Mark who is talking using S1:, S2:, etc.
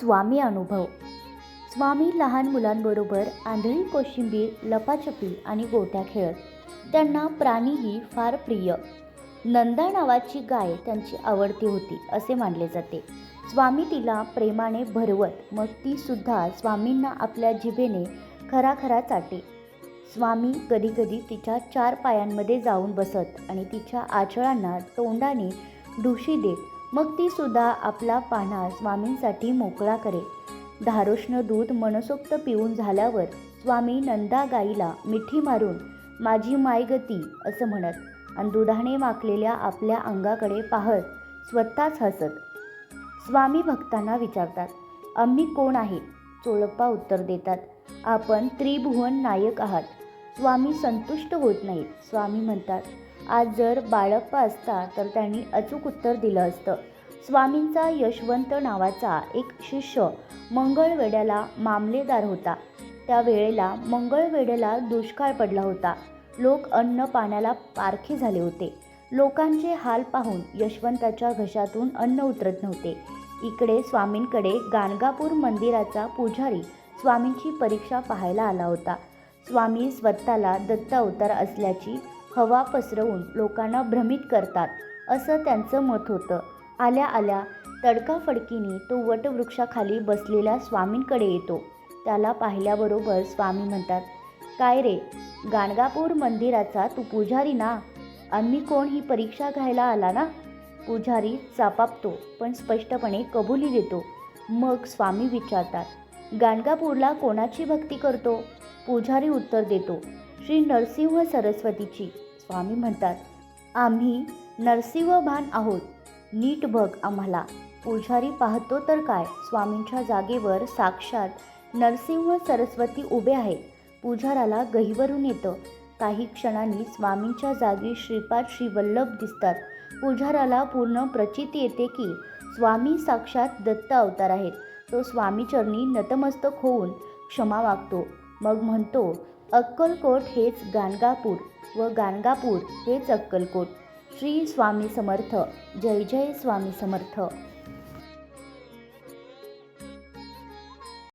S1: स्वामी अनुभव. स्वामी लहान मुलांबरोबर आंधळी कोशिंबीर लपाछपी आणि गोट्या खेळत त्यांना प्राणीही फार प्रिय. नंदा नावाची गाय त्यांची आवडती होती असे मानले जाते. स्वामी तिला प्रेमाने भरवत मग तीसुद्धा स्वामींना आपल्या जिभेने खराखरा चाटे. स्वामी कधीकधी तिच्या चार पायांमध्ये जाऊन बसत आणि तिच्या आचळांना तोंडाने ढुशी देत मग तीसुद्धा आपला पाना स्वामींसाठी मोकळा करे. धारोष्ण दूध मनसोक्त पिऊन झाल्यावर स्वामी नंदा गाईला मिठी मारून माझी मायगती असं म्हणत आणि दुधाने वाकलेल्या आपल्या अंगाकडे पाहत स्वतःच हसत स्वामी भक्तांना विचारतात आम्ही कोण आहे? चोळप्पा उत्तर देतात आपण त्रिभुवन नायक आहात. स्वामी संतुष्ट होत नाहीत. स्वामी म्हणतात आज जर बाळप्पा असता तर त्यांनी अचूक उत्तर दिलं असतं. स्वामींचा यशवंत नावाचा एक शिष्य मंगळवेड्याला मामलेदार होता. त्या वेळेला मंगळवेड्याला दुष्काळ पडला होता. लोक अन्न पाण्याला पारखे झाले होते. लोकांचे हाल पाहून यशवंताच्या घशातून अन्न उतरत नव्हते. इकडे स्वामींकडे गाणगापूर मंदिराचा पुजारी स्वामींची परीक्षा पाहायला आला होता. स्वामी स्वतःला दत्त अवतार असल्याची हवा पसरवून लोकांना भ्रमित करतात असं त्यांचं मत होतं. आल्या आल्या तडकाफडकीने तो वटवृक्षाखाली बसलेल्या स्वामींकडे येतो. त्याला पाहिल्याबरोबर स्वामी म्हणतात काय रे गाणगापूर मंदिराचा तू पुजारी ना? आम्ही कोण ही परीक्षा घ्यायला आला ना? पुजारी चापापतो पण स्पष्टपणे कबुली देतो. मग स्वामी विचारतात गाणगापूरला कोणाची भक्ती करतो? पुजारी उत्तर देतो श्री नरसिंह सरस्वतीची. स्वामी म्हणतात आम्ही नरसिंहभान आहोत. नीट बघ आम्हाला. पुजारी पाहतो तर काय? स्वामींच्या जागेवर साक्षात नरसिंह सरस्वती उभे आहेत पुजाराला गहिवरून येतं. काही क्षणांनी स्वामींच्या जागी श्रीपाद श्रीवल्लभ दिसतात. पुजाराला पूर्ण प्रचिती येते की स्वामी साक्षात दत्त अवतार आहेत. तो स्वामीचरणी नतमस्तक होऊन क्षमा मागतो. मग म्हणतो अक्कलकोट हेच गाणगापूर व गाणगापूर हेच अक्कलकोट. श्री स्वामी समर्थ. जय जय स्वामी समर्थ.